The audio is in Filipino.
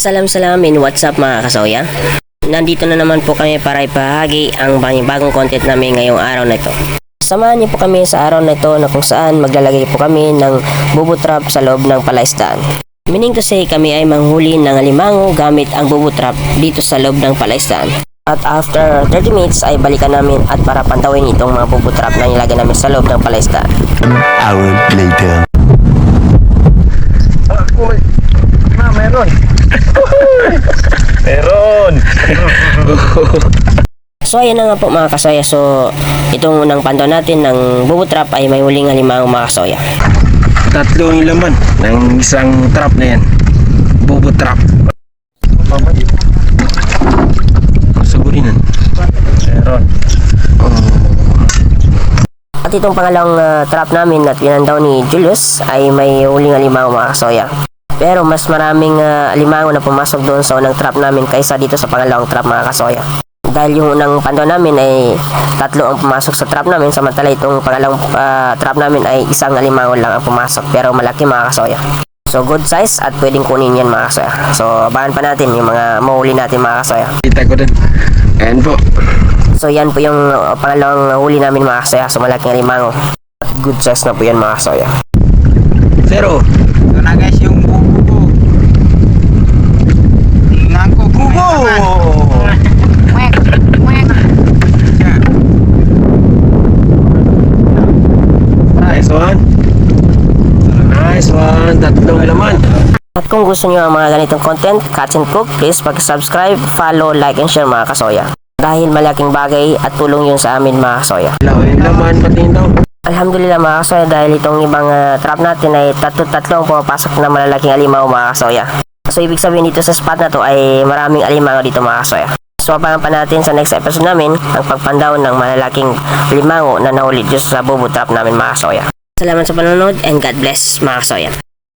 Salam salam in what's up mga kasoya? Nandito na naman po kami para ipahagi ang bagong content namin ngayong araw na ito. Samahan niyo po kami sa araw na ito na kung saan maglalagay po kami ng bubo trap sa loob ng palaisdaan. Meaning to say kami ay manghuli ng alimango gamit ang bubo trap dito sa loob ng palaisdaan. At after 30 minutes ay balikan namin at para pantawin itong mga bubo trap na nilagay namin sa loob ng palaisdaan. hour later. Ako, ma, meron. meron. So ayan na nga po mga kasoya. So itong unang pandaw natin ng bubo trap ay may huling alimango mga kasoya. Tatlo yung laman ng isang trap na yan. Bobo trap. Sagurinan. Meron. At itong pangalawang ah, trap namin na pinandaw ni Julius ay may huling alimango mga kasoya. Pero mas maraming ah, alimango na pumasok doon sa unang trap namin kaysa dito sa pangalawang trap mga kasoya. Dahil yung unang pandaw namin ay tatlo ang pumasok sa trap namin samantala itong pangalawang ah, trap namin ay isang alimango lang ang pumasok pero malaki mga kasoya. So good size at pwedeng kunin yan mga kasoya. So abangan pa natin yung mga mahuli natin mga kasoya. Kita ko din. Ayan po. So yan po yung uh, pangalawang huli namin mga kasoya. So malaking alimango. At good size na po yan mga kasoya. Zero. Ito na guys yung bubo ko. Tingnan ko kung may laman. Wek, wek. Siya. Nice one. Nice one. Tatlong laman. At kung gusto niyo ang mga ganitong content, Catch and Cook, please pag-subscribe, follow, like, and share mga kasoya. Dahil malaking bagay at tulong yun sa amin mga kasoya. Laman pati. Alhamdulillah mga kasoya dahil itong ibang uh, trap natin ay tatlo-tatlo ang pumapasok na malalaking alimaw mga kasoya. So ibig sabihin dito sa spot na to ay maraming alimango dito mga kasoya. So abangan pa natin sa next episode namin ang pagpandaw ng malalaking limango na nahuli dito sa bubo trap namin mga kasoya. Salamat sa panonood and God bless mga kasoya.